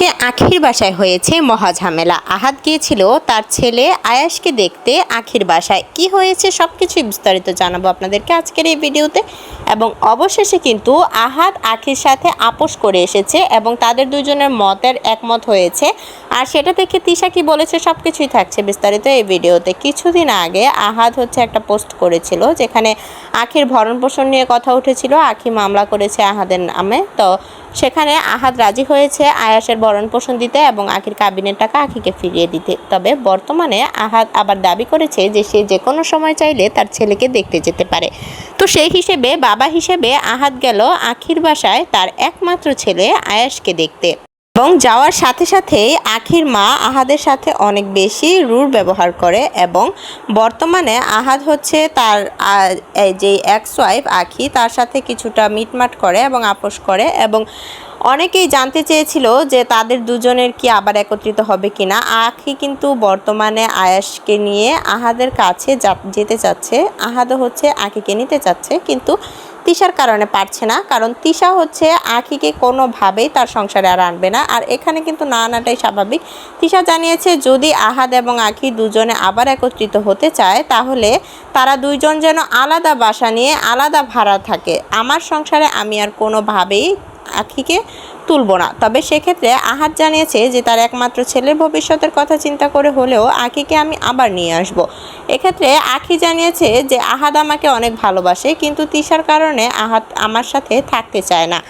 আজকে আখির বাসায় হয়েছে মহা ঝামেলা আহাত গিয়েছিল তার ছেলে আয়াসকে দেখতে আখির বাসায়। কি হয়েছে সব কিছুই বিস্তারিত জানাব আপনাদেরকে আজকের এই ভিডিওতে। এবং অবশেষে কিন্তু আহাত আখির সাথে আপোষ করে এসেছে এবং তাদের দুজনের মতের একমত হয়েছে। আর সেটা থেকে তিশা কি বলেছে সব কিছুই থাকছে বিস্তারিত এই ভিডিওতে। কিছুদিন আগে আহাদ হচ্ছে একটা পোস্ট করেছিল যেখানে আখির ভরণ পোষণ নিয়ে কথা উঠেছিল, আখি মামলা করেছে আহাদের নামে। তো সেখানে আহাদ রাজি হয়েছে আয়াসের ভরণ পোষণ দিতে এবং আখির কাবিনের টাকা আখিকে ফিরিয়ে দিতে। তবে বর্তমানে আহাদ আবার দাবি করেছে যে সে যে কোনো সময় চাইলে তার ছেলেকে দেখতে যেতে পারে। তো সেই হিসেবে বাবা হিসেবে আহাদ গেল আখির বাসায় তার একমাত্র ছেলে আয়াসকে দেখতে। এবং যাওয়ার সাথে সাথেই আখির মা আহাদের সাথে অনেক বেশি রূঢ় ব্যবহার করে এবং বর্তমানে আহাদ হচ্ছে তার যে এক্স ওয়াইফ আখি, তার সাথে কিছুটা মিটমাট করে এবং আপোষ করে এবং অনেকেই জানতে চেয়েছিল যে তাদের দুজনের কি আবার একত্রিত হবে কিনা। আখি কিন্তু বর্তমানে আয়াসকে নিয়ে আহাদের কাছে যেতে চাচ্ছে, আহাদও হচ্ছে আখিকে নিতে চাচ্ছে, কিন্তু তিশার কারণে পারছে না, কারণ তিশা হচ্ছে আখিকে কোনোভাবেই তার সংসারে আর আনবে না। আর এখানে কিন্তু না আনাটাই স্বাভাবিক। তিশা জানিয়েছে, যদি আহাদ এবং আখি দুজনে আবার একত্রিত হতে চায়, তাহলে তারা দুইজন যেন আলাদা বাসা নিয়ে আলাদা ভাড়া থাকে। আমার সংসারে আমি আর কোনোভাবেই আখিকে তুলব না। তবে সেক্ষেত্রে আহাত জানিয়েছে যে তার একমাত্র ছেলের ভবিষ্যতের কথা চিন্তা করে হলেও আখিকে আমি আবার নিয়ে আসব। এক্ষেত্রে আখি জানিয়েছে যে আহাদ আমাকে অনেক ভালোবাসে, কিন্তু তিশার কারণে আহাত আমার সাথে থাকতে চায় না।